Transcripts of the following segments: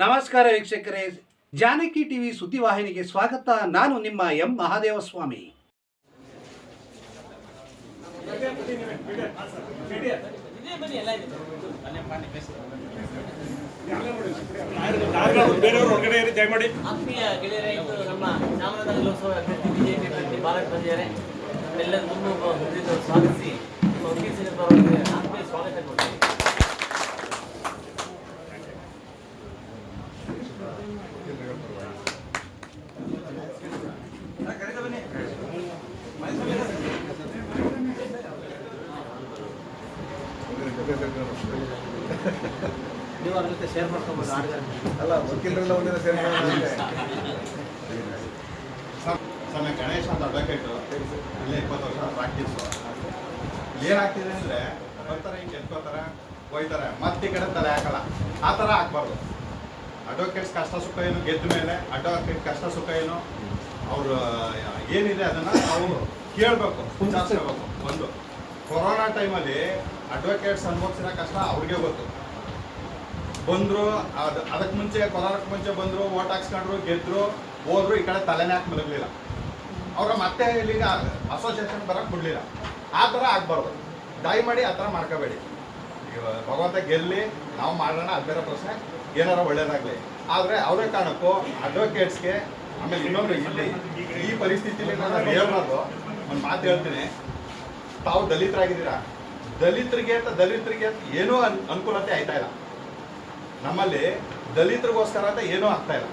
ನಮಸ್ಕಾರ ವೀಕ್ಷಕರೇ. ಜಾನಕಿ ಟಿವಿ ಸುದ್ದಿವಾಹಿನಿಗೆ ಸ್ವಾಗತ. ನಾನು ನಿಮ್ಮ ಎಂ ಮಹಾದೇವಸ್ವಾಮಿ. ಆತ್ಮೀಯ ಗೆಳೆಯರೇ ನಮ್ಮ ಸ್ವಾಗತಿಸಿ. ಸ್ವಾಗತ ಕೊಡ್ತೀನಿ ನೀವು ಅದ್ರ ಜೊತೆ ಶೇರ್ ಅಲ್ಲ ವಕೀಲರೆಲ್ಲ ಒಂದಿನ ಸೇರ್ಕೊಂಡು ಸಣ್ಣ ಗಣೇಶ್ ಅಂತ ಅಡ್ವೊಕೇಟು ಇಲ್ಲೇ ಇಪ್ಪತ್ತು ವರ್ಷ ಪ್ರಾಕ್ಟೀಸು ಏನಾಗ್ತಿದೆ ಅಂದರೆ ಬರ್ತಾರೆ ಹಿಂಗೆ ಎತ್ಕೋತಾರೆ ಹೋಯ್ತಾರೆ ಮತ್ತೆ ಈ ಕಡೆ ತಲೆ ಹಾಕಲ್ಲ ಆ ಥರ ಹಾಕ್ಬಾರ್ದು ಅಡ್ವೊಕೇಟ್ಸ್ ಕಷ್ಟ ಸುಖ ಏನು ಗೆದ್ದ ಮೇಲೆ ಅಡ್ವೊಕೇಟ್ ಕಷ್ಟ ಸುಖ ಏನು ಅವರು ಏನಿದೆ ಅದನ್ನು ನಾವು ಕೇಳಬೇಕು ವಿಚಾರಿಸ್ಕೋಬೇಕು ಒಂದು ಕೊರೋನಾ ಟೈಮಲ್ಲಿ ಅಡ್ವೊಕೇಟ್ಸ್ ಅನುಭವಿಸಿದ ಕಷ್ಟ ಅವ್ರಿಗೆ ಗೊತ್ತು. ಬಂದರು, ಅದು ಅದಕ್ಕೆ ಮುಂಚೆ ಕೊರೋನಾಕ್ಕೆ ಮುಂಚೆ ಬಂದರು ಓಟ್ ಹಾಕ್ಸ್ಕೊಂಡ್ರು ಗೆದ್ದರು ಹೋದ್ರು, ಈ ಕಡೆ ತಲೆನೇ ಹಾಕಿ ಮಲಗಲಿಲ್ಲ. ಅವ್ರ ಮತ್ತೆ ಇಲ್ಲಿಗ ಅಸೋಸಿಯೇಷನ್ ಬರೋಕ್ಕೆ ಬಿಡಲಿಲ್ಲ. ಆ ಥರ ಆಗಬಾರ್ದು. ದಯಮಾಡಿ ಆ ಥರ ಮಾಡ್ಕೋಬೇಡಿ. ಭಗವಂತ ಗೆಲ್ಲಿ, ನಾವು ಮಾಡೋಣ ಅದು ಬೇರೆ ಪ್ರಶ್ನೆ ಏನಾರ ಒಳ್ಳೇದಾಗಲಿ. ಆದರೆ ಅವರೇ ಕಾರಣಕ್ಕೂ ಅಡ್ವೊಕೇಟ್ಸ್ಗೆ ಆಮೇಲೆ ಇನ್ನೊಂದು ಇಲ್ಲಿ ಈ ಪರಿಸ್ಥಿತಿಯಲ್ಲಿ ನಾನು ಹೇಳ್ಬಾರ್ದು, ಒಂದು ಮಾತು ಹೇಳ್ತೀನಿ. ತಾವು ದಲಿತರಾಗಿದ್ದೀರಾ? ದಲಿತರಿಗೆ ಅಂತ ದಲಿತರಿಗೆ ಅಂತ ಏನೂ ಅನ್, ಅನುಕೂಲತೆ ಆಯ್ತಾ ಇಲ್ಲ. ನಮ್ಮಲ್ಲಿ ದಲಿತರಿಗೋಸ್ಕರ ಅಂತ ಏನೂ ಆಗ್ತಾ ಇಲ್ಲ.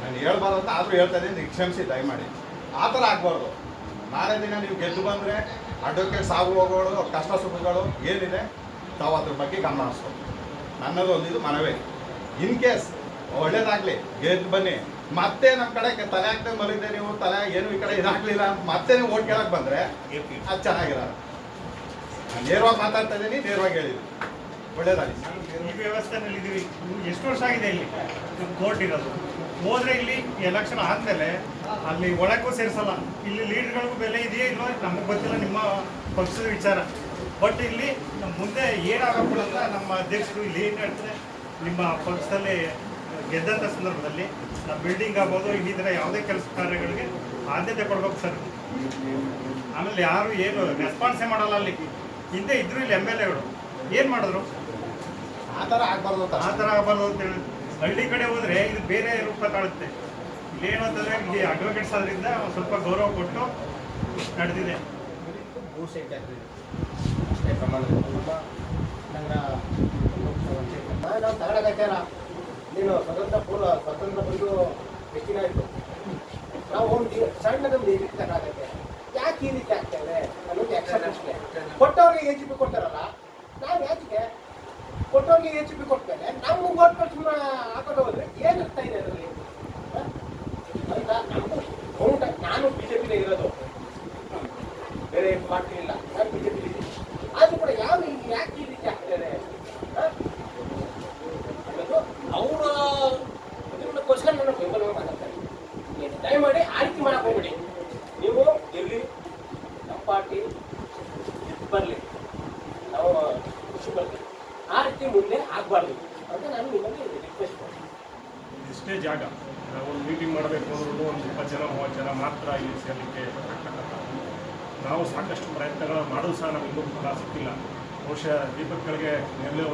ನಾನು ಹೇಳ್ಬಾರ್ದು ಅಂತ ಆದರೂ ಹೇಳ್ತಾ ಇದ್ದೀನಿ, ಕ್ಷಮಿಸಿ, ದಯಮಾಡಿ. ಆ ಥರ ಆಗ್ಬಾರ್ದು. ನಾಳೆ ದಿನ ನೀವು ಗೆದ್ದು ಬಂದರೆ ಅಡ್ವೊಕೇಟ್ ಸಾವು ಹೋಗೋಳು, ಕಷ್ಟ ಸುಖಗಳು ಏನಿದೆ, ತಾವು ಅದ್ರ ಬಗ್ಗೆ ಗಮನ ಹರಿಸ್ಬೇಕು ನನ್ನದು ಒಂದಿದು ಮನವೇ. ಇನ್ ಕೇಸ್ ಒಳ್ಳೇದಾಗಲಿ, ಗೆದ್ದು ಬನ್ನಿ. ಮತ್ತೆ ನಮ್ಮ ಕಡೆ ತಲೆ ಹಾಕ್ತಾ ಮಲಗಿದೆ ನೀವು ತಲೆ ಏನು ಈ ಕಡೆ ಇದಾಗ್ಲಿಲ್ಲ ಮತ್ತೆ ನೀವು ಓಟ್ ಕೇಳಕ್ ಬಂದ್ರೆ ಅದು ಚೆನ್ನಾಗಿರಲ್ಲ. ನೇರವಾಗಿ ಮಾತಾಡ್ತಾ ಇದ್ದೀನಿ ನೇರವಾಗಿ ಹೇಳಿದ್ರು ಒಳ್ಳೇದಾಗಿ ಈ ವ್ಯವಸ್ಥೆನಲ್ಲಿ ಇದೀವಿ. ಎಷ್ಟು ವರ್ಷ ಆಗಿದೆ ಇಲ್ಲಿ? ಕೋರ್ಟ್ ಇರೋದು. ಹೋದ್ರೆ ಇಲ್ಲಿ ಎಲೆಕ್ಷನ್ ಆದ್ಮೇಲೆ ಅಲ್ಲಿ ಒಳಕ್ಕೂ ಸೇರಿಸಲ್ಲ. ಇಲ್ಲಿ ಲೀಡ್ಗಳಿಗೂ ಬೆಲೆ ಇದೆಯೇ ಇಲ್ವೋ ನಮಗೆ ಗೊತ್ತಿಲ್ಲ ನಿಮ್ಮ ಪಕ್ಷದ ವಿಚಾರ. ಬಟ್ ಇಲ್ಲಿ ನಮ್ಮ ಮುಂದೆ ಏನಾಗಬಹುದು ಅಂತ ನಮ್ಮ ಅಧ್ಯಕ್ಷರು ಇಲ್ಲಿ ಏನು ಹೇಳ್ತಾರೆ? ನಿಮ್ಮ ಪಕ್ಷದಲ್ಲಿ ಗೆದ್ದಂಥ ಸಂದರ್ಭದಲ್ಲಿ ನಮ್ಮ ಬಿಲ್ಡಿಂಗ್ ಆಗ್ಬೋದು ಇನ್ನಿತರ ಯಾವುದೇ ಕೆಲಸ ಕಾರ್ಯಗಳಿಗೆ ಆದ್ಯತೆ ಕೊಡ್ಬೇಕು ಸರ್. ಆಮೇಲೆ ಯಾರು ಏನು ರೆಸ್ಪಾನ್ಸೇ ಮಾಡಲ್ಲ ಅಲ್ಲಿ. ಹಿಂದೆ ಇದ್ರು ಇಲ್ಲಿ ಎಂ ಎಲ್ ಎಗಳು ಏನು ಮಾಡಿದ್ರು? ಆ ಥರ ಆಗ್ಬಾರ್ದು ಅಂತ. ಆ ಥರ ಆಗಬಾರ್ದು ಅಂತ ಹೇಳಿ. ಹಳ್ಳಿ ಕಡೆ ಹೋದರೆ ಇದು ಬೇರೆ ರೂಪ ತಾಳುತ್ತೆ ಇಲ್ಲೇನು ಅಂತಂದ್ರೆ ಈ ಅಡ್ವೊಕೇಟ್ಸ್ ಆದ್ರಿಂದ ಸ್ವಲ್ಪ ಗೌರವ ಕೊಟ್ಟು ನಡೆದಿದೆ. ಅಷ್ಟೇ ಪ್ರಮಾಣದಲ್ಲಿ. ನಾವು ತಗೊಳಕತ್ತಾರ ನೀನು ಸ್ವತಂತ್ರ ಪೂರ್ವ ಸ್ವತಂತ್ರ ಬಂದು ಹೆಚ್ಚಿನ ನಾವು ಒಂದು ಸಣ್ಣದೊಂದು ಈ ಆಗುತ್ತೆ ಯಾಕೆ ಈ ರೀತಿ ಆಗ್ತೇವೆ ಅನ್ನೋದು ಯಕ್ಷ ಅಷ್ಟೇ. ಕೊಟ್ಟವ್ರಿಗೆ ಎಚ್ ಪಿ ಕೊಡ್ತಾರಲ್ಲ, ನಾವು ಯಾಕೆ ಕೊಟ್ಟವ್ರಿಗೆ ಎಚ್ ಪಿ ಕೊಟ್ಮೇಲೆ ನಮ್ಗೆ ಓಟ್ ಸುಮ್ಮನೆ ಹಾಕೊಂಡು ಹೋದ್ರೆ ಏನು ಅರ್ಥ ಇದೆ ಅದರಲ್ಲಿ ಹ? ಆಯ್ತಾ ನಮ್ದು ಕೌಂಟ ನಾನು ಬಿಜೆಪಿನೇ ಇರೋದು ಬೇರೆ ಪಾರ್ಟಿ ಇಲ್ಲ ನಾನು ಬಿಜೆಪಿ ಇದ್ದೀನಿ ಆದ್ರೂ ಕೂಡ ಯಾವ ಈ- ಯಾಕೆ ಈ ರೀತಿ ಆಗ್ತದೆ ಹ? ಅನ್ನೋದು ಅವರ ಅದಕ್ಕೋಸ್ಕರ ನನ್ನ ಬೆಂಬಲ ಮಾತಾಡ್ತಾರೆ ನೀವು ದಯಮಾಡಿ ಆಯ್ಕೆ ರೀತಿ ಮಾಡಕ್ ಹೋಗ್ಬಿಡಿ. ನೀವು ಎಲ್ಲಿ ನಮ್ಮ ಪಾರ್ಟಿ ಬರಲಿ. ನಾವು ಖುಷಿ ಬರ್ತೀವಿ ಆ ರೀತಿ ಮುಂದೆ ಆಗಬಾರ್ದು. ಅಂತ ನಾನು ನಿಮ್ಮಲ್ಲಿ ರಿಕ್ವೆಸ್ಟ್ ಮಾಡ್ತೀನಿ. ಇಷ್ಟೇ ಜಾಗ ಒಂದು ಮೀಟಿಂಗ್ ಮಾಡಬೇಕು ಅಂದ್ರೂ ಒಂದು ಇಪ್ಪತ್ತು ಜನ, ಮೂವತ್ತು ಜನ ಮಾತ್ರ ಇಲ್ಲಿ ಸೇರಲಿಕ್ಕೆ ನಾವು ಸಾಕಷ್ಟು ಪ್ರಯತ್ನಗಳನ್ನು ಮಾಡೋದು ಸಹ ನಮಗೆ ಇನ್ನೂ ಫಲ ಸಿಕ್ಕಿಲ್ಲ ಬಹುಶಃ ದೀಪಕ್ಗಳಿಗೆ ನೆರಳು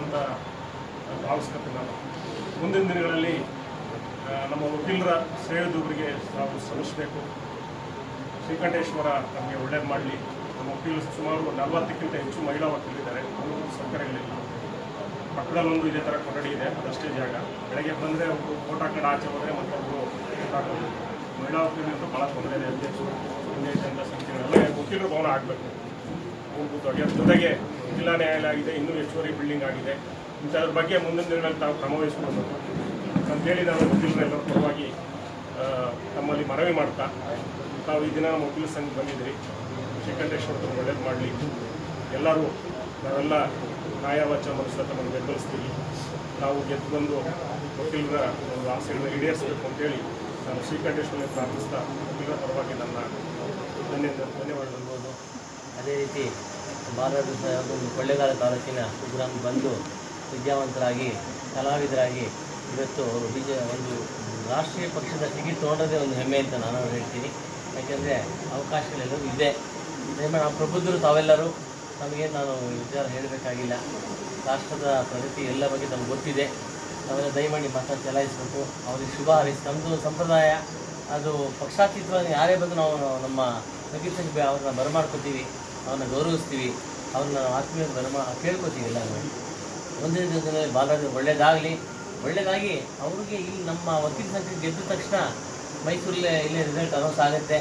ಭಾವಿಸ್ಕೊತೀವಿ ನಾನು ಮುಂದಿನ ದಿನಗಳಲ್ಲಿ ನಮ್ಮ ವಕೀಲರ ಶ್ರೇಯೋದೊಬ್ಬರಿಗೆ ನಾವು ಸಲ್ಲಿಸಬೇಕು. ಶ್ರೀಕಂಠೇಶ್ವರ ನಮಗೆ ಒಳ್ಳೇದು ಮಾಡಲಿ. ನಮ್ಮ ವಕೀಲರು ಸುಮಾರು ನಲವತ್ತಕ್ಕಿಂತ ಹೆಚ್ಚು ಮಹಿಳಾ ವಕೀಲಿದ್ದಾರೆ ಅವರು ಸೌಕರ್ಯಗಳಿಲ್ಲ ಪಕ್ಕದಲ್ಲೊಂದು ಇದೇ ಥರ ಕೊಠಡಿ ಇದೆ. ಅದಷ್ಟೇ ಜಾಗ. ಬೆಳಗ್ಗೆ ಬಂದರೆ ಒಬ್ಬರು ಫೋಟೋ ಹಾಕೊಂಡು ಆಚೆ ಹೋದರೆ ಮತ್ತೊಬ್ಬರು ಹಾಕೋದು ಮಹಿಳಾ ವಕೀಲರು ಭಾಳ ತೊಂದರೆ ಇದೆ. ಅಧ್ಯಕ್ಷರು ಜನರ ಸಂಖ್ಯೆಗಳೆಲ್ಲ ವಕೀಲರು ಭವನ ಆಗಬೇಕು. ಮೂಲಭೂತವಾಗಿ ಅದ್ರ ಜೊತೆಗೆ ಜಿಲ್ಲಾ ನ್ಯಾಯಾಲಯ ಆಗಿದೆ. ಇನ್ನೂ ಹೆಚ್ಚುವರಿ ಬಿಲ್ಡಿಂಗ್ ಆಗಿದೆ. ಇಂಥದ್ರ ಬಗ್ಗೆ ಮುಂದಿನ ದಿನಗಳಲ್ಲಿ ತಾವು ಕ್ರಮ ವಹಿಸ್ಕೊಳ್ಬೇಕು ಮುಖ್ಯಮಂತ್ರಿಗಳ ಪರವಾಗಿ ತಮ್ಮಲ್ಲಿ ಮನವಿ ಮಾಡ್ತಾ, ತಾವು ಈ ದಿನ ನಮ್ಮ ವಕೀಲ ಸಂಘ ಬಂದಿದ್ದೀರಿ. ಶ್ರೀಕಂಠೇಶ್ವರ ಒಳ್ಳೇದು ಮಾಡಲಿ. ಎಲ್ಲರೂ ನಾವೆಲ್ಲ ನ್ಯಾಯವಾಚ ಮನಸ್ಸು ತಮ್ಮನ್ನು ಬೆಂಬಲಿಸ್ತೀವಿ. ನಾವು ಗೆದ್ದು ಬಂದು ವಕೀಲರ ಒಂದು ಆಸೆಗಳನ್ನ ಈಡೇರಿಸಬೇಕು ಅಂತೇಳಿ ನಾನು ಶ್ರೀಕಂಠೇಶ್ವರ ಪ್ರಾರ್ಥಿಸ್ತಾ, ವಕೀಲರ ಪರವಾಗಿ ನನ್ನ ಧನ್ಯ ಧನ್ಯವಾದಗಳು. ಅದೇ ರೀತಿ ಭಾರತ ಒಂದು ಕೊಳ್ಳೇಗಾಲ ತಾಲೂಕಿನ ಉಗ್ರಾಮ್ ಬಂದು ವಿದ್ಯಾವಂತರಾಗಿ, ಕಲಾವಿದರಾಗಿ ಇವತ್ತು ಅವರು ಬಿ ಜೆ ಒಂದು ರಾಷ್ಟ್ರೀಯ ಪಕ್ಷದ ಟಿಕೆಟ್ ನೋಡೋದೇ ಒಂದು ಹೆಮ್ಮೆ ಅಂತ ನಾನು ಹೇಳ್ತೀನಿ. ಯಾಕೆಂದರೆ ಅವಕಾಶಗಳೆಲ್ಲವೂ ಇದೆ. ದಯಮಾಡಿ ನಾವು ಪ್ರಬುದ್ಧರು ತಾವೆಲ್ಲರೂ ನಮಗೆ ನಾನು ವಿಚಾರ ಹೇಳಬೇಕಾಗಿಲ್ಲ. ರಾಷ್ಟ್ರದ ಪ್ರಗತಿ ಎಲ್ಲ ಬಗ್ಗೆ ನಮ್ಗೆ ಗೊತ್ತಿದೆ. ನಾವೆಲ್ಲ ದಯಮಾಡಿ ಮತ ಚಲಾಯಿಸಬೇಕು. ಅವರಿಗೆ ಶುಭ ಹಾರೈಸಿ. ನಮ್ಮದು ಸಂಪ್ರದಾಯ, ಅದು ಪಕ್ಷಾತೀತವಾಗಿ ಯಾರೇ ಬಂದು ನಾವು ನಮ್ಮ ಸಂಗೀತ ಅವ್ರನ್ನ ಬರಮಾಡ್ಕೋತೀವಿ. ಅವ್ರನ್ನ ಗೌರವಿಸ್ತೀವಿ. ಅವ್ರನ್ನ ಆತ್ಮೀಯ ಬರಮಾ ಕೇಳ್ಕೊತೀವಿ ಎಲ್ಲ ಒಂದೇ ದಿನದಲ್ಲಿ ಬಾಲರಾಜ್ ಒಳ್ಳೇದಾಗಲಿ. ಒಳ್ಳೇದಾಗಿ ಅವ್ರಿಗೆ ಇಲ್ಲಿ ನಮ್ಮ ವಕೀಲ ಸಂಘ ಗೆದ್ದ ತಕ್ಷಣ ಮೈಸೂರಲ್ಲೇ ಇಲ್ಲೇ ರಿಸಲ್ಟ್ ಅನೌನ್ಸ್ ಆಗುತ್ತೆ.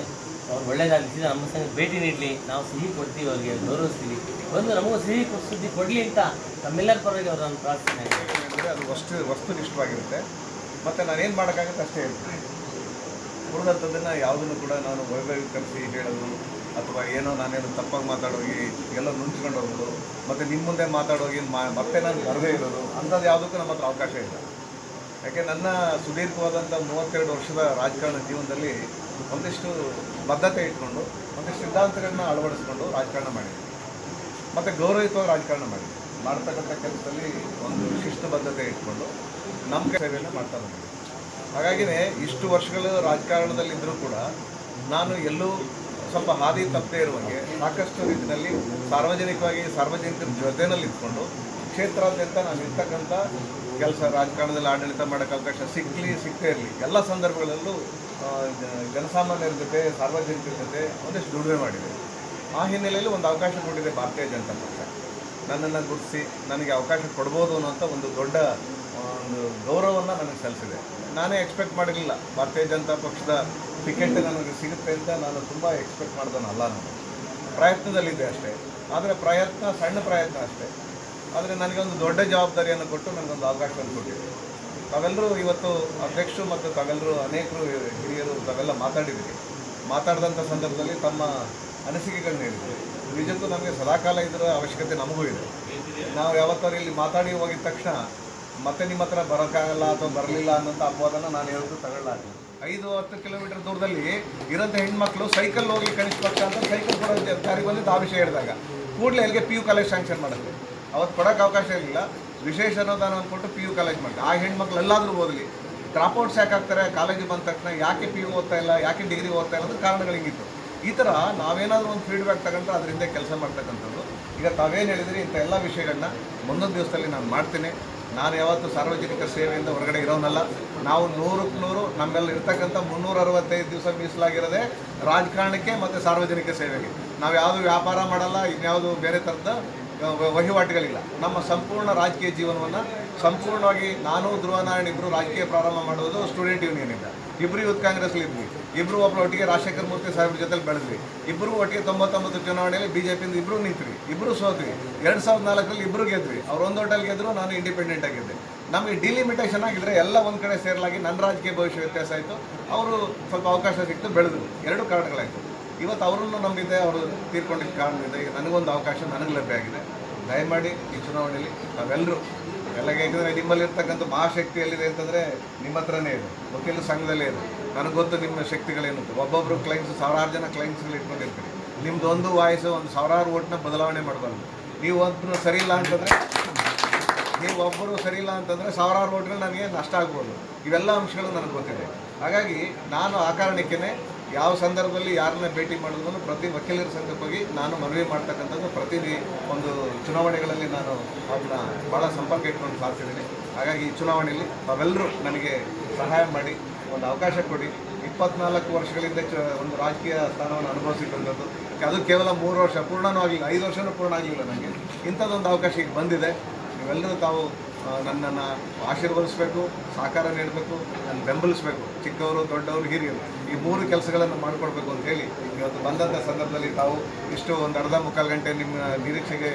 ಅವ್ರು ಒಳ್ಳೇದಾಗಲಿ, ನಮ್ಮ ಸಂಘ ಭೇಟಿ ನೀಡಲಿ, ನಾವು ಸಿಹಿ ಕೊಡ್ತೀವಿ ಅವ್ರಿಗೆ ಗೌರವಿಸ್ತೀವಿ. ಒಂದು ನಮಗೂ ಸಿಹಿ ಸುದ್ದಿ ಕೊಡಲಿ ಅಂತ ನಮ್ಮೆಲ್ಲರ ಪರವಾಗಿ ನಾನು ಪ್ರಾರ್ಥನೆ. ಅಂದರೆ ಅದು ವಸ್ತು, ವಸ್ತುನಿಷ್ಠವಾಗಿರುತ್ತೆ. ಮತ್ತು ನಾನೇನು ಮಾಡೋಕ್ಕಾಗುತ್ತೆ ಅಷ್ಟೇ ಹೇಳ್ತೀನಿ. ಉಳಿದಂಥದ್ದನ್ನು ಯಾವುದನ್ನು ಕೂಡ ನಾನು ವೈಭವೀಕರಿಸಿ ಹೇಳೋದು, ಅಥವಾ ಏನೋ ನಾನೇನು ತಪ್ಪಾಗಿ ಮಾತಾಡೋಗಿ ಎಲ್ಲ ನುಂಚ್ಕೊಂಡು ಹೋಗೋದು, ಮತ್ತು ನಿಮ್ಮ ಮುಂದೆ ಮಾತಾಡೋಗಿ ಮತ್ತೆ ನಾನು ಬರದೇ ಇರೋದು, ಅಂಥದ್ದು ಯಾವುದಕ್ಕೂ ನಮ್ಮ ಹತ್ರ ಅವಕಾಶ ಇಲ್ಲ. ಯಾಕೆ ನನ್ನ ಸುದೀರ್ಘವಾದಂಥ ಮೂವತ್ತೆರಡು ವರ್ಷದ ರಾಜಕಾರಣ ಜೀವನದಲ್ಲಿ ಒಂದಿಷ್ಟು ಬದ್ಧತೆ ಇಟ್ಕೊಂಡು, ಒಂದಿಷ್ಟು ಸಿದ್ಧಾಂತಗಳನ್ನ ಅಳವಡಿಸ್ಕೊಂಡು ರಾಜಕಾರಣ ಮಾಡಿದೆ. ಮತ್ತು ಗೌರವಯುತವಾಗಿ ರಾಜಕಾರಣ ಮಾಡಿದೆ. ಮಾಡ್ತಕ್ಕಂಥ ಕೆಲಸದಲ್ಲಿ ಒಂದು ಶಿಸ್ತುಬದ್ಧತೆ ಇಟ್ಕೊಂಡು ನಮ್ಮ ಸೇವೆಯನ್ನು ಮಾಡ್ತಾ ಬಂದಿದ್ದೆ ಹಾಗಾಗಿನೇ ಇಷ್ಟು ವರ್ಷಗಳು ರಾಜಕಾರಣದಲ್ಲಿದ್ದರೂ ಕೂಡ ನಾನು ಎಲ್ಲೂ ಸ್ವಲ್ಪ ಹಾದಿ ತಪ್ಪದೇ ಇರುವಂಗೆ ಸಾಕಷ್ಟು ರೀತಿಯಲ್ಲಿ ಸಾರ್ವಜನಿಕವಾಗಿ ಸಾರ್ವಜನಿಕರ ಜೊತೆಯಲ್ಲಿ ಇದ್ಕೊಂಡು ಕ್ಷೇತ್ರಾದ್ಯಂತ ನಾನು ಇರ್ತಕ್ಕಂಥ ಕೆಲಸ ರಾಜಕಾರಣದಲ್ಲಿ ಆಡಳಿತ ಮಾಡೋಕ್ಕೆ ಅವಕಾಶ ಸಿಕ್ಕಲಿ ಸಿಕ್ಕದೇ ಇರಲಿ. ಎಲ್ಲ ಸಂದರ್ಭಗಳಲ್ಲೂ ಜನಸಾಮಾನ್ಯರ ಜೊತೆ, ಸಾರ್ವಜನಿಕರ ಜೊತೆ ಒಂದಷ್ಟು ದುಡಿಮೆ ಮಾಡಿದೆ. ಆ ಹಿನ್ನೆಲೆಯಲ್ಲಿ ಒಂದು ಅವಕಾಶ ಕೊಟ್ಟಿದೆ ಭಾರತೀಯ ಜನತಾ ಪಕ್ಷ. ನನ್ನನ್ನು ಗುರುತಿಸಿ, ನನಗೆ ಅವಕಾಶ ಕೊಡ್ಬೋದು ಅನ್ನೋಂಥ ಒಂದು ದೊಡ್ಡ ಒಂದು ಗೌರವವನ್ನು ನನಗೆ ಸಲ್ಲಿಸಿದೆ. ನಾನೇ ಎಕ್ಸ್ಪೆಕ್ಟ್ ಮಾಡಿರಲಿಲ್ಲ. ಭಾರತೀಯ ಜನತಾ ಪಕ್ಷದ ಟಿಕೆಟ್ ನನಗೆ ಸಿಗುತ್ತೆ ಅಂತ ನಾನು ತುಂಬ ಎಕ್ಸ್ಪೆಕ್ಟ್ ಮಾಡ್ದನಲ್ಲ ನಾನು. ಪ್ರಯತ್ನದಲ್ಲಿದ್ದೆ ಅಷ್ಟೇ. ಆದರೆ ಪ್ರಯತ್ನ, ಸಣ್ಣ ಪ್ರಯತ್ನ ಅಷ್ಟೇ. ಆದರೆ ನನಗೆ ಒಂದು ದೊಡ್ಡ ಜವಾಬ್ದಾರಿಯನ್ನು ಕೊಟ್ಟು ನನಗೊಂದು ಅವಕಾಶವನ್ನು ಕೊಟ್ಟಿದೆ ತಾವೆಲ್ಲರೂ ಇವತ್ತು ಅಧ್ಯಕ್ಷರು ಮತ್ತು ತಾವೆಲ್ಲರೂ ಅನೇಕರು ಹಿರಿಯರು ತಾವೆಲ್ಲ ಮಾತಾಡಿದ್ದೀರಿ ಮಾತಾಡಿದಂಥ ಸಂದರ್ಭದಲ್ಲಿ ತಮ್ಮ ಅನಿಸಿಕೆಗಳನ್ನ ಹೇಳಿದ್ರು. ನಿಜಕ್ಕೂ ನಮಗೆ ಸದಾಕಾಲ ಇದರ ಅವಶ್ಯಕತೆ ನಮಗೂ ಇದೆ. ನಾವು ಯಾವತ್ತಾರು ಇಲ್ಲಿ ಮಾತಾಡಿ ಹೋಗಿದ ತಕ್ಷಣ ಮತ್ತೆ ನಿಮ್ಮ ಹತ್ರ ಬರೋಕ್ಕಾಗಲ್ಲ ಅಥವಾ ಬರಲಿಲ್ಲ ಅನ್ನೋಂಥ ಅಪವಾದನ ನಾನು ಹೇಳೋದು ತಗೊಳ್ಳಾಗ ಐದು, ಹತ್ತು ಕಿಲೋಮೀಟರ್ ದೂರದಲ್ಲಿ ಇರೋಂಥ ಹೆಣ್ಮಕ್ಳು ಸೈಕಲ್ ಹೋಗಿ ಕಳಿಸ್ಬೇಕಂತ ಸೈಕಲ್ ಕೊಡೋ ಜಾರಿ ಬಂದಿದ್ದು ಆ ವಿಷಯ ಹೇಳಿದಾಗ ಕೂಡಲೇ ಅಲ್ಲಿಗೆ ಪಿ ಯು ಕಾಲೇಜ್ ಸ್ಯಾಂಕ್ಷನ್ ಮಾಡುತ್ತೆ ಅವತ್ತು ಕೊಡೋಕೆ ಅವಕಾಶ ಇರಲಿಲ್ಲ. ವಿಶೇಷ ಅನುದಾನ ಅಂದ್ಕೊಟ್ಟು ಪಿ ಯು ಕಾಲೇಜ್ ಮಾಡಿ ಆ ಹೆಣ್ಮಕ್ಳು ಎಲ್ಲಾದರೂ ಓದಲಿ. ಡ್ರಾಪ್ಔಟ್ಸ್ ಯಾಕೆ ಆಗ್ತಾರೆ ಕಾಲೇಜಿಗೆ ಬಂದ ತಕ್ಷಣ ಯಾಕೆ ಪಿ ಯು ಓದ್ತಾ ಇಲ್ಲ, ಯಾಕೆ ಡಿಗ್ರಿ ಓದ್ತಾ ಇಲ್ಲ ಅಂತ ಕಾರಣಗಳು ಹಿಂಗಿತ್ತು. ಈ ಥರ ನಾವೇನಾದರೂ ಒಂದು ಫೀಡ್ಬ್ಯಾಕ್ ತಗೊಂಡ್ರೆ ಅದರಿಂದ ಕೆಲಸ ಮಾಡ್ತಕ್ಕಂಥದ್ದು. ಈಗ ತಾವೇನು ಹೇಳಿದ್ರಿ, ಇಂಥ ಎಲ್ಲ ವಿಷಯಗಳನ್ನ ಮುಂದೊಂದು ದಿವಸದಲ್ಲಿ ನಾನು ಮಾಡ್ತೀನಿ. ನಾನು ಯಾವತ್ತೂ ಸಾರ್ವಜನಿಕ ಸೇವೆಯಿಂದ ಹೊರಗಡೆ ಇರೋನಲ್ಲ. ನಾವು ನೂರಕ್ಕೆ ನೂರು ನಮ್ಮೆಲ್ಲ ಇರ್ತಕ್ಕಂಥ ಮುನ್ನೂರ ಅರವತ್ತೈದು ದಿವಸ ಮೀಸಲಾಗಿರೋದೇ ರಾಜಕಾರಣಕ್ಕೆ ಮತ್ತು ಸಾರ್ವಜನಿಕ ಸೇವೆಗೆ. ನಾವು ಯಾವುದು ವ್ಯಾಪಾರ ಮಾಡಲ್ಲ, ಇನ್ಯಾವುದು ಬೇರೆ ಥರದ ವಹಿವಾಟುಗಳಿಲ್ಲ. ನಮ್ಮ ಸಂಪೂರ್ಣ ರಾಜಕೀಯ ಜೀವನವನ್ನು ಸಂಪೂರ್ಣವಾಗಿ ನಾನು ಧ್ರುವನಾರಾಯಣ ಇಬ್ಬರು ರಾಜಕೀಯ ಪ್ರಾರಂಭ ಮಾಡೋದು ಸ್ಟೂಡೆಂಟ್ ಯೂನಿಯನಿಂದ ಇಬ್ಬರು ಯೂತ್ ಕಾಂಗ್ರೆಸ್ಲಿ ಇದ್ವಿ. ಇಬ್ಬರು ಒಬ್ಬರು ಒಟ್ಟಿಗೆ ರಾಜಶೇಖರ ಮೂರ್ತಿ ಸಾಹೇಬ್ರ ಜೊತೆಲಿ ಬೆಳೆದ್ವಿ. ಇಬ್ಬರು ಒಟ್ಟಿಗೆ ತೊಂಬತ್ತೊಂಬತ್ತು ಚುನಾವಣೆಯಲ್ಲಿ ಬಿ ಜೆ ಪಿಯಿಂದ ಇಬ್ಬರು ನಿಂತ್ರಿ. ಇಬ್ಬರು ಸೋತ್ವಿ ಎರಡು ಸಾವಿರದ ನಾಲ್ಕರಲ್ಲಿ ಇಬ್ಬರು ಗೆದ್ವಿ. ಅವ್ರು ಒಂದು ಹೋಟೆಲ್ ಗೆದ್ರು, ನಾನು ಇಂಡಿಪೆಂಡೆಂಟ್ ಆಗಿದ್ದೆ ನಮಗೆ ಡಿಲಿಮಿಟೇಷನ್ ಆಗಿದ್ರೆ ಎಲ್ಲ ಒಂದು ಕಡೆ ಸೇರಲಾಗಿ ನನ್ನ ರಾಜಕೀಯ ಭವಿಷ್ಯ ವ್ಯತ್ಯಾಸ ಆಯಿತು. ಅವರು ಸ್ವಲ್ಪ ಅವಕಾಶ ಸಿಕ್ತು, ಬೆಳೆದ್ರು. ಎರಡು ಕಾರಣಗಳಾಯಿತು. ಇವತ್ತು ಅವರನ್ನು ನಂಬಿದೆ ಅವರು ತೀರ್ಕೊಂಡಿದ್ದ ಕಾರಣದಿಂದ ಈಗ ನನಗೊಂದು ಅವಕಾಶ ನನಗೆ ಲಭ್ಯ ಆಗಿದೆ. ದಯಮಾಡಿ ಈ ಚುನಾವಣೆಯಲ್ಲಿ ನಾವೆಲ್ಲರೂ ಎಲ್ಲ ಯಾಕಂದರೆ ನಿಮ್ಮಲ್ಲಿರ್ತಕ್ಕಂಥ ಮಹಾಶಕ್ತಿ ಎಲ್ಲಿದೆ ಅಂತಂದರೆ ನಿಮ್ಮ ಹತ್ರನೇ ಇದೆ. ವಕೀಲ ಸಂಘದಲ್ಲೇ ಇದೆ. ನನಗೆ ಗೊತ್ತು ನಿಮ್ಮ ಶಕ್ತಿಗಳೇನು. ಒಬ್ಬೊಬ್ಬರು ಕ್ಲೈಂಟ್ಸ್ ಸಾವಿರಾರು ಜನ ಕ್ಲೈಂಟ್ಸ್ಗಳು ಇಟ್ಕೊಂಡಿರ್ತೀರಿ. ನಿಮ್ಮದು ಒಂದು ವಾಯ್ಸು, ಒಂದು ಸಾವಿರಾರು ಓಟ್ನ ಬದಲಾವಣೆ ಮಾಡಬಾರ್ದು ನೀವು ಒಬ್ಬರು ಸರಿ ಇಲ್ಲ ಅಂತಂದರೆ, ನೀವು ಒಬ್ಬರು ಸರಿ ಇಲ್ಲ ಅಂತಂದರೆ ಸಾವಿರಾರು ಓಟ್ಗಳು ನನಗೆ ನಷ್ಟ ಆಗ್ಬೋದು. ಇವೆಲ್ಲ ಅಂಶಗಳು ನನಗೆ ಗೊತ್ತಿದೆ. ಹಾಗಾಗಿ ನಾನು ಆ ಕಾರಣಕ್ಕೇ ಯಾವ ಸಂದರ್ಭದಲ್ಲಿ ಯಾರನ್ನ ಭೇಟಿ ಮಾಡಿದ್ರು ಪ್ರತಿ ವಕೀಲರ ಸಂಘಕ್ಕೆ ನಾನು ಮನವಿ ಮಾಡ್ತಕ್ಕಂಥದ್ದು ಪ್ರತಿ ಒಂದು ಚುನಾವಣೆಗಳಲ್ಲಿ ನಾನು ಅವ್ರನ್ನ ಭಾಳ ಸಂಪರ್ಕ ಇಟ್ಕೊಂಡು ಸಾಧಿಸಿದ್ದೀನಿ ಹಾಗಾಗಿ ಈ ಚುನಾವಣೆಯಲ್ಲಿ ತಾವೆಲ್ಲರೂ ನನಗೆ ಸಹಾಯ ಮಾಡಿ, ಒಂದು ಅವಕಾಶ ಕೊಡಿ. ಇಪ್ಪತ್ನಾಲ್ಕು ವರ್ಷಗಳಿಂದ ಚ ಒಂದು ರಾಜಕೀಯ ಸ್ಥಾನವನ್ನು ಅನುಭವಿಸಿಕೊಂಡದ್ದು. ಅದು ಕೇವಲ ಮೂರು ವರ್ಷ ಪೂರ್ಣನೂ ಆಗಿಲ್ಲ ಐದು ವರ್ಷವೂ ಪೂರ್ಣ ಆಗಿಲ್ಲ ನನಗೆ. ಇಂಥದ್ದೊಂದು ಅವಕಾಶ ಈಗ ಬಂದಿದೆ. ನೀವೆಲ್ಲರೂ ತಾವು ನನ್ನನ್ನು ಆಶೀರ್ವದಿಸಬೇಕು, ಸಹಕಾರ ನೀಡಬೇಕು ನನ್ನ ಬೆಂಬಲಿಸಬೇಕು, ಚಿಕ್ಕವರು, ದೊಡ್ಡವರು, ಹಿರಿಯರು, ಈ ಮೂರು ಕೆಲಸಗಳನ್ನು ಮಾಡಿಕೊಡ್ಬೇಕು ಅಂತ ಹೇಳಿ ಇವತ್ತು ಬಂದಂಥ ಸಂದರ್ಭದಲ್ಲಿ ತಾವು ಇಷ್ಟು ಒಂದು ಅರ್ಧ ಮುಕ್ಕಾಲು ಗಂಟೆ ನಿಮ್ಮ ನಿರೀಕ್ಷೆಗೆ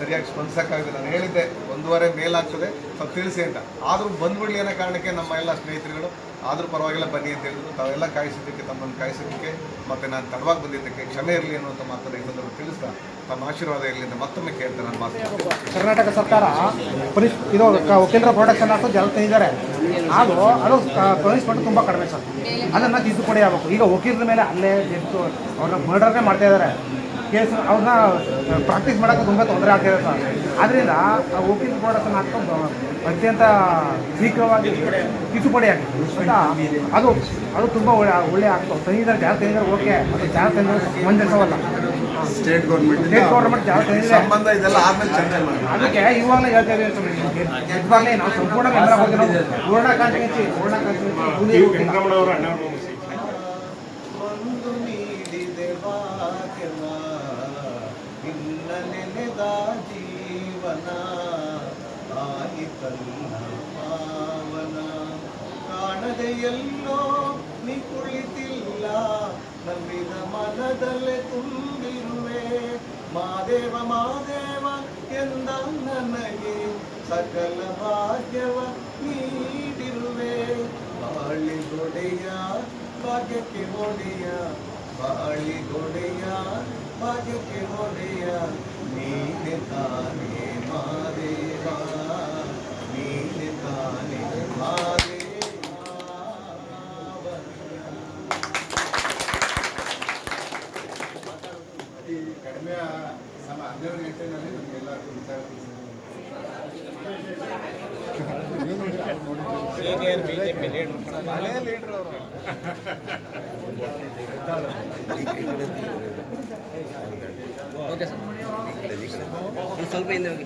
ಸರಿಯಾಗಿ ಸ್ಪಂದಿಸೋಕ್ಕಾಗಿದೆ ನಾನು ಹೇಳಿದ್ದೆ, ಒಂದೂವರೆ ಮೇಲಾಗ್ತದೆ, ಸ್ವಲ್ಪ ತಿಳಿಸಿ ಅಂತ. ಆದರೂ ಬಂದ್ಬಿಡ್ಲಿ ಅನ್ನೋ ಕಾರಣಕ್ಕೆ ನಮ್ಮ ಎಲ್ಲ ಸ್ನೇಹಿತರುಗಳು ಆದರೂ ಪರವಾಗಿಲ್ಲ, ಬನ್ನಿ ಅಂತ ಹೇಳಿದ್ರು. ತಾವೆಲ್ಲ ಕಾಯಿಸಿದ್ದಕ್ಕೆ, ತಮ್ಮನ್ನು ಕಾಯಿಸಿದ್ದಕ್ಕೆ, ಮತ್ತು ನಾನು ತಡವಾಗಿ ಬಂದಿದ್ದಕ್ಕೆ ಕ್ಷಮೆ ಇರಲಿ ಅನ್ನುವಂಥ ಮಾತನ್ನು ಈ ತಿಳಿಸ್ತಾ ತಮ್ಮ ಆಶೀರ್ವಾದ ಇರಲಿ ಅಂತ ಮತ್ತೊಮ್ಮೆ ಕೇಳ್ತೇನೆ ನಾನು ಮಾತು ಕರ್ನಾಟಕ ಸರ್ಕಾರ ಪೊಲೀಸ್ ಇದು ವಕೀಲರ ಪ್ರೊಡಕ್ಷನ್ ಅಂತ ಜಲ ತಂದಿದ್ದಾರೆ ಅದು ಪೊಲೀಸ್ ಪನಿಷ್ಮೆಂಟ್ ತುಂಬ ಕಡಿಮೆ ಸರ್. ಅದನ್ನು ತಿದ್ದುಪಡಿ ಆಗಬೇಕು. ಈಗ ವಕೀಲರ ಮೇಲೆ ಅಲ್ಲೇ ಅವ್ರನ್ನ ಮರ್ಡರ್ನೇ ಮಾಡ್ತಾ ಇದ್ದಾರೆ. ಕೇಸ್ ಅವ್ರನ್ನ ಪ್ರಾಕ್ಟೀಸ್ ಮಾಡೋಕೆ ತುಂಬ ತೊಂದರೆ ಆಗ್ತಿದೆ ಸರ್. ಆದ್ದರಿಂದ ಆ ವಕೀಲ್ ಪ್ರಾಡಕ್ಟನ್ನು ಹಾಕೊಂಡು ಅತ್ಯಂತ ಶೀಘ್ರವಾಗಿ ತಿದ್ದುಪಡಿ ಆಗ್ತದೆ ಅದು ಅದು ತುಂಬ ಒಳ್ಳೆ ಒಳ್ಳೆ ಆಗ್ತದೆ ತಂದಿದ್ದಾರೆ ಜಾಸ್ತಿ ತಂದಿದ್ದಾರೆ ಓಕೆ ಅದು ಜಾಸ್ತಿ ಮಂದಿ ಸವಲ್ಲ ಸ್ಟೇಟ್ ಗೌರ್ಮೆಂಟ್ ಸ್ಟೇಟ್ ಗೌರ್ಮೆಂಟ್ ಜಾಸ್ತಿ ಸಂಬಂಧ ಇದೆಲ್ಲ ಆದ್ಮೇಲೆ ಚರ್ಚೆ ಮಾಡಿ. ಅದಕ್ಕೆ ಇವಾಗಲೇ ಹೇಳ್ತಾ ಇದ್ದೀವಿ ನಾವು ಸಂಪೂರ್ಣ ನಾವು ಪೂರ್ಣ ಕಾಂತಿ ಪೂರ್ಣ ಟಿ ನಿನ್ನ ನೆನೆದ ಜೀವನ ಆಯಿತಲ್ಲ ಪಾವನ. ಕಾಣದೆ ಎಲ್ಲೋ ನೀ ಕುಳಿತಿಲ್ಲ, ನಂಬಿದ ಮನದಲ್ಲೇ ತುಂಬಿರುವೆ. ಮಾದೇವ ಮಾದೇವ, ಎಂದ ನನಗೆ ಸಕಲ ಭಾಗ್ಯವ ನೀಡಿರುವೆ. ಬಾಳಿ ಗೊಡೆಯ, ಭಾಗ್ಯಕ್ಕೆ ಒಡೆಯ ಬಾಳಿ ಗೊಡೆಯ ಭಾಗ್ಯಕ್ಕೆ ಒಡೆಯ ನೀನೆ ತಾನೇ ಮಾದೇವ ನೀನೆ ತಾನೇ ಈ ಕಡಿಮೆ ನಮ್ಮ ಹನ್ನೆರಡು ಗಂಟೆನಲ್ಲಿ ನಮಗೆಲ್ಲ ವಿಚಾರ ಸ್ವಲ್ಪ ಹಿಂದೆ ಹೋಗಿ.